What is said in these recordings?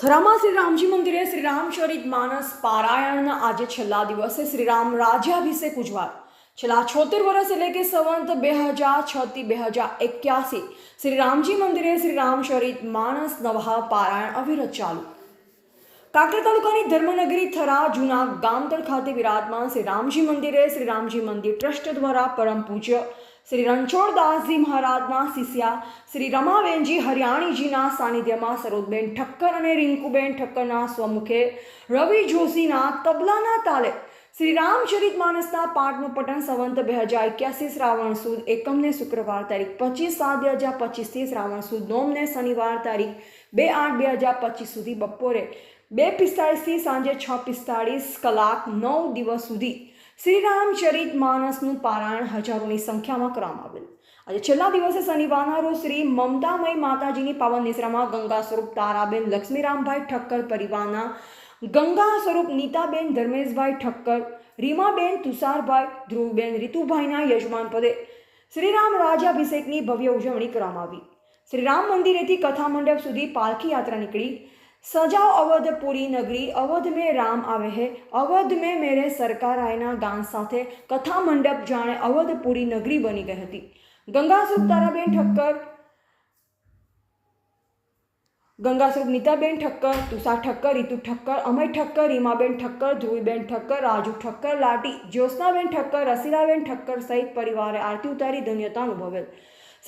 થરામાં શ્રી રામજી મંદિરે શ્રી રામચરિત માનસ પારાયણના આજે છેલ્લા દિવસે શ્રી રામ રાજ્યાભિષેક ઉજવાય. છેલ્લા છોતેર વર્ષ એટલે કે સંવંત બે હજાર છથી બે હજાર એક્યાસી શ્રી રામજી મંદિરે શ્રી રામચરિત માનસ નવા પારાયણ અવિરત ચાલુ. કાંકરેજ તાલુકાની ધર્મનગરી થરા જૂના ગામતળ ખાતે વિરાજમાન શ્રી રામજી મંદિરે શ્રી રામજી મંદિર ટ્રસ્ટ દ્વારા પરમ પૂજ્ય શ્રી રણછોડદાસજી મહારાજના શિષ્યા શ્રી રમાબેનજી હરિયાણીજીના સાનિધ્યમાં સરોજબેન ઠક્કર અને રિંકુબેન ઠક્કરના સ્વમુખે રવિ જોશીના તબલાના તાલે શ્રી રામચરિત માનસના પાઠનું પઠન સંવંત બે હજાર એક્યાસી શ્રાવણ સુદ એકમને શુક્રવાર તારીખ પચીસ સાત બે હજાર પચીસથી શ્રાવણ સુદ નોમને શનિવાર તારીખ બે આઠ બે હજાર પચીસ સુધી બપોરે બે પિસ્તાળીસથી સાંજે છ પિસ્તાળીસ કલાક નવ દિવસ સુધી શ્રી રામચરિત માનસનું પારાયણ હજારોની સંખ્યામાં કરવામાં આવેલ. આજે છેલ્લા દિવસે શનિવારના રોજ શ્રી મમતામય માતાજીની પાવન નિશ્રામાં ગંગા સ્વરૂપ તારાબેન લક્ષ્મીરામભાઈ ઠક્કર પરિવારના ગંગા સ્વરૂપ નીતાબેન ધર્મેશભાઈ ઠક્કર, રીમાબેન તુષારભાઈ, ધ્રુવબેન રીતુભાઈના યજમાન પદે શ્રીરામ રાજાભિષેકની ભવ્ય ઉજવણી કરવામાં આવી. શ્રી રામ મંદિરેથી કથા મંડપ સુધી પાલખી યાત્રા નીકળી. સજાઓ અવધપુરી નગરી અવધ મેં રામ આવે હે અવધ મેં મેરે સરકાર આયના ગાન સાથે કથા મંડપ જાણે અવધપુરી નગરી બની ગઈ હતી ગંગાસુખ તારાબેન ઠક્કર ગંગાસુખ નીતાબેન ઠક્કર તુષાર ઠક્કર રીતુ ઠક્કર અમય ઠક્કર રીમાબેન ઠક્કર ધ્રુવીબેન ઠક્કર રાજુ ઠક્કર લાટી જ્યોત્સનાબેન ઠક્કર રસીલાબેન ઠક્કર સહિત પરિવારે આરતી ઉતારી ધન્યતા અનુભવેલ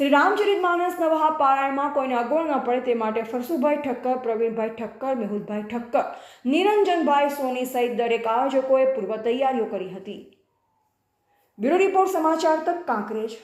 શ્રી રામચરિત માનસ નવા પારાયણમાં કોઈને અગવડ ન પડે તે માટે ફરસુભાઈ ઠક્કર, પ્રવીણભાઈ ઠક્કર, મેહુલભાઈ ઠક્કર, નિરંજનભાઈ સોની સહિત દરેક આયોજકોએ પૂર્વ તૈયારીઓ કરી હતી. બ્યુરો રિપોર્ટ સમાચાર તક કાંકરેજ.